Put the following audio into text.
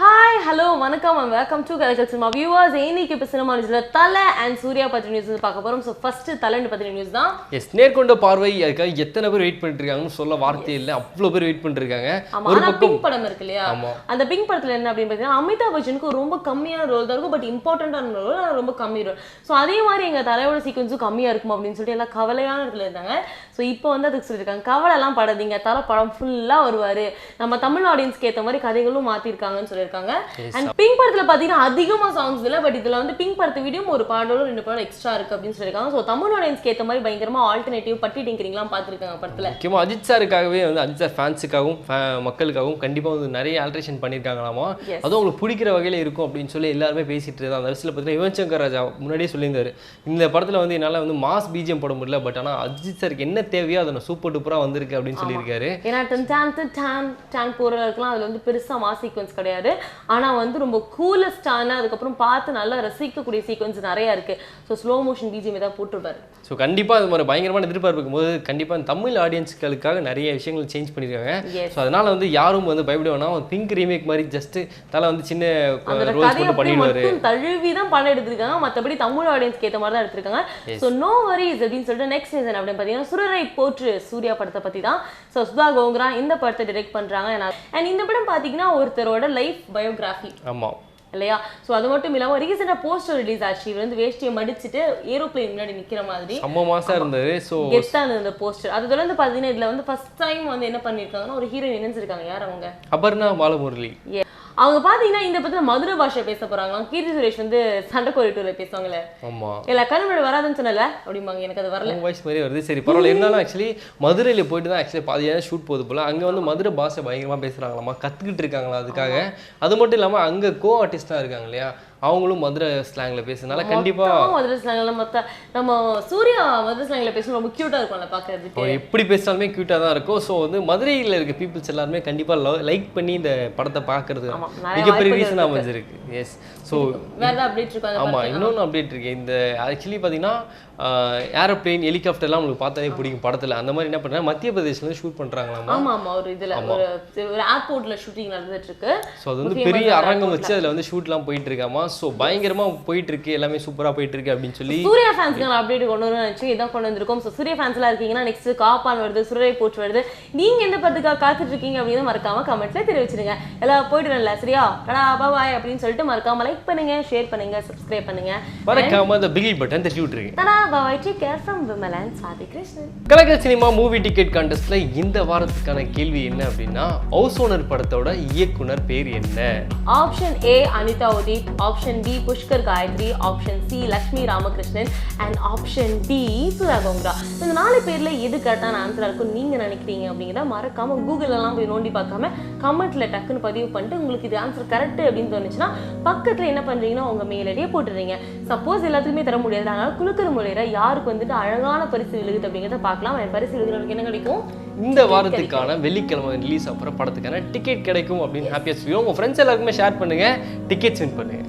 hi hello வணக்கம் and welcome to Kalakkal cinema viewers இன்னைக்கு இப்போ சினிமா நியூஸ்ல தலை அண்ட் சூர்யா பத்தி நியூஸ் வந்து பார்க்க போறோம். ஸோ ஃபர்ஸ்ட் தலைன்னு பத்தின நியூஸ் தான். எஸ் நேர்கொண்ட பார்வை அதுக்காக எத்தனை பேர் வெயிட் பண்ணிட்டு இருக்காங்கன்னு சொல்ல வார்த்தையே இல்லை. அவ்வளோ பேர் வெயிட் பண்ணிட்டு இருக்காங்க ஒரு பக்கம் படம் இருக்கு இல்லையா. அந்த பிங்க் படத்துல என்ன அப்படின்னு பார்த்தீங்கன்னா அமிதாப் பச்சனுக்கு ரொம்ப கம்மியான ரோல் தான் இருக்கும். பட் இம்பார்ட்டன்டான ரோல் ரொம்ப கம்மி ரோல் ஸோ அதே மாதிரி எங்க தலையோட சீக்வன்ஸும் கம்மியா இருக்கும் அப்படின்னு சொல்லிட்டு எல்லாம் கவலையான இடத்துல இருந்தாங்க. ஸோ இப்போ வந்து அதுக்கு சொல்லியிருக்காங்க. கவலை எல்லாம் படாதீங்க. தலை படம் ஃபுல்லா வருவாரு. நம்ம தமிழ் ஆடியன்ஸ்க்கு ஏத்த மாதிரி கதைகளும் மாத்திருக்காங்கன்னு சொல்லியிருக்காங்க. அண்ட் பிங்க் படத்துல பாத்தீங்கன்னா அதிகமா சாங்ஸ் இல்ல பட் இதுல வந்து பிங்க் படத்தை விடையும் ஒரு பாடலோ ரெண்டு பாடல் எக்ஸ்ட்ரா இருக்கு அப்படின்னு சொல்லியிருக்காங்க. ஸோ தமிழ் ஆடியன்ஸ்க்கு ஏத்த மாதிரி பயங்கரமா ஆல்டர்னேட்டிவ் பட்டி டிங்கரிங்லாம் பார்த்திருக்காங்க படத்துல. முக்கியமாக அஜித் சாருக்காகவே வந்து அஜித் சார் ஃபேன்ஸுக்காகவும் மக்களுக்காகவும் கண்டிப்பாக வந்து நிறைய ஆல்ட்ரேஷன் பண்ணியிருக்காங்களாமா. அதுவும் அவங்களுக்கு பிடிக்கிற வகையில் இருக்கும் அப்படின்னு சொல்லி எல்லாருமே பேசிட்டு இருந்தாங்க. அந்த வரிசையில் பார்த்தீங்கன்னா யுவன் சங்கர் ராஜா முன்னாடியே சொல்லியிருந்தாரு. இந்த படத்தில் வந்து என்னால் வந்து மாஸ் பிஜிஎம் போட முடியல பட் ஆனால் அஜித் சாருக்கு என்ன தேவையோ அதை சூப்பர் டூப்பராக வந்திருக்கு அப்படின்னு சொல்லியிருக்காரு. ஏன்னா டன் டான் டன் டான் போறதுக்கெல்லாம் அதுல வந்து பெருசா மாஸ் சீக்வன்ஸ் கிடையாது. ஆனா வந்து ரொம்ப கூலஸ்டான அதுக்கப்புறம் பார்த்து நல்லா ரசிக்கக்கூடிய சீக்வன்ஸ் நிறைய இருக்கு. ஸோ ஸ்லோ மோஷன் பிஜிஎம் ஏதாவது போட்டுருப்பாரு. ஸோ கண்டிப்பாக அது மாதிரி பயங்கரமான எதிர்பார்ப்பு போது கண்டிப்பாக தமிழ் ஆடியன்ஸ்களுக்காக நிறைய விஷயங்கள் சேஞ்ச் பண்ணியிருக்காங்க. ஸோ அதனால வந்து யாரும் வந்து பயப்பட வேணாம். பிங்க் ரீமேக் மாதிரி ஜஸ்ட் தலை வந்து சின்ன ரோல்ஸ் மட்டும் பண்ணிடுவாரு. தழுவி தான் படம் எடுத்திருக்காங்க. மத்தபடி தமிழ் ஆடியன்ஸ்க்கு ஏத்த மாதிரி தான் எடுத்திருக்காங்க. ஸோ நோ வரிஸ் அப்படின்னு சொல்லிட்டு நெக்ஸ்ட் சீசன் அப்படின்னு பார்த்தீங்கன்னா சுரரை போற்று சூர்யா படத்தை பத்தி தான். ஸோ சுதா கோங்கரா இந்த படத்தை டிரெக்ட் பண்றாங்க. அண்ட் இந்த படம் பாத்தீங்கன்னா ஒருத்தரோட லைஃப் பயோகிராஃபி ஆமாம் இல்லையா? ஸோ அது மட்டும் இல்லாம ரீசெண்டாக போஸ்டர் ரிலீஸ் ஆச்சு. இவர் வந்து வேஷ்டியை மடிச்சிட்டு ஏரோப்ளேன் முன்னாடி நிக்கிற மாதிரி. செம்ம மாசம் இருந்தது. ஸோ கெத்தா இருந்தது அந்த போஸ்டர் அது தொடர்ந்து பாத்தீங்கன்னா இதுல வந்து ஃபர்ஸ்ட் டைம் வந்து என்ன பண்ணிருக்காங்கன்னா ஒரு ஹீரோயின் இணைஞ்சிருக்காங்க யார் அவங்க? அபர்ணா பாலமுரளி. Yeah. அவங்க பாத்தீங்கன்னா இந்த படத்துல மதுரை பாஷை பேச போறாங்களாம். கீர்த்தி சுரேஷ் வந்து சண்டை கோரிட்டூர்ல பேசுவாங்கல்ல ஆமாம் இல்ல கண்ணு வராதுன்னு சொன்னல அப்படிம்பாங்க எனக்கு அது வரல. வாய்ஸ் மாதிரி வருது. சரி பரவாயில்ல. இருந்தாலும் ஆக்சுவலி மதுரையில் போயிட்டு தான் ஆக்சுவலி பாதியாக ஷூட் போகுது போல. அங்கே வந்து மதுரை பாஷை பயங்கரமாக பேசுகிறாங்களாமா கற்றுக்கிட்டு இருக்காங்களா அதுக்காக? அது மட்டும் இல்லாமல் அங்கே கோ ஆர்டிஸ்டாக இருக்காங்க இல்லையா? அவங்களும் மதுரை ஸ்லாங்கில் பேசுனால கண்டிப்பாக மொத்தம் மதுரை ஸ்லாங்ல மொத்த நம்ம சூர்யா மதுரை ஸ்லாங்ல பேசும் ரொம்ப கியூட்டா இருக்கும்ல பாக்குறதுக்கு. எப்படி பேசினாலுமே க்யூட்டாக தான் இருக்கும். ஸோ வந்து மதுரையில் இருக்க பீப்புள்ஸ் எல்லாருமே கண்டிப்பாக லைக் பண்ணி இந்த படத்தை பார்க்கறது ஆமா, நிறைய மிகப்பெரிய இருக்கு. அமைஞ்சிருக்கு. எஸ் ஸோ பத்தி? இன்னொன்று அப்டேட் இருக்கு இந்த ஆக்சுவலி பார்த்தீங்கன்னா ஏரோப்ளேன் ஹெலிகாப்டர்லாம் உங்களுக்கு பார்த்தாலே பிடிக்கும் படத்தில். அந்த மாதிரி என்ன பண்ணுறாங்க மத்திய பிரதேஷ்ல ஷூட் பண்ணுறாங்களாமா ஆமா ஆமா ஒரு இதுல ஒரு ஏர்போர்ட்ல ஷூட்டிங் நடந்துட்டு இருக்கு. ஸோ அது வந்து பெரிய அரங்கம். வச்சு அதில் வந்து ஷூட்லாம் போயிட்டு இருக்காமா? ஸோ பயங்கரமா போயிட்டு இருக்கு எல்லாமே சூப்பரா போயிட்டு இருக்கு அப்படின்னு சொல்லி சூர்யா ஃபேன்ஸ்க்கு நான் அப்டேட் கொண்டு வரணும்னு நினைச்சு இதான் கொண்டு வந்திருக்கோம். ஸோ சூர்யா ஃபேன்ஸ்லாம் இருக்கீங்கன்னா நெக்ஸ்ட் காப்பான் வருது சுரரை போட்டு வருது. நீங்க எந்த படத்துக்காக காத்துட்டு இருக்கீங்க அப்படின்னு மறக்காம கமெண்ட்ல தெரிவிச்சிருங்க. எல்லாம் போயிட்டு வரல சரியா? டடா பாய் அப்படின்னு சொல்லிட்டு மறக்காம லைக் பண்ணுங்க ஷேர் பண்ணுங்க சப்ஸ்கிரைப் பண்ணுங்க. மறக்காம அந்த பிகில் பட்டன் தட்டி விட்டுருங்க. Tata bye take care from Vimal and Sathi Krishnan Kalakkal cinema movie ticket கான்டெஸ்ட்ல இந்த வாரத்துக்கான கேள்வி என்ன அப்படின்னா ஹவுஸ் ஓனர் படத்தோட இயக்குனர் பேர் என்ன? Option A Anitha option B Pushkar Gayathri option C Lakshmi Ramakrishnan and option D Sudha Kongara இந்த நாலு பேர்ல எது கரெக்டான ஆன்சரா இருக்கும் நீங்க நினைக்கிறீங்க அப்படிங்கிறத மறக்காம கூகுள் எல்லாம் போய் நோண்டி பார்க்காம கமெண்ட்ல டக்குன்னு பதிவு பண்ணிட்டு உங்களுக்கு இது ஆன்சர் கரெக்ட் அப்படின்னு தோணுச்சுன்னா பக்கத்துல என்ன பண்றீங்கன்னா உங்க மெயில் ஐடியை போட்டுறீங்க சப்போஸ் எல்லாத்துக்குமே தர முடியாது. அதனால குலுக்கிற முறையில யாருக்கு வந்துட்டு அழகான பரிசு விழுகுது அப்படிங்கிறத பார்க்கலாம். என் பரிசு விழுகிறவங்களுக்கு என்ன கிடைக்கும்? இந்த வாரத்துக்கான வெள்ளிக்கிழமை ரிலீஸ் அப்புறம் படத்துக்கான டிக்கெட் கிடைக்கும் அப்படின்னு ஹாப்பியாக சொல்லுவோம் உங்க ஃப்ரெண்ட்ஸ் எல்லாருக்குமே ஷேர் பண்ணுங்க. டிக்கெட்ஸ் வின் பண்ணுங்க.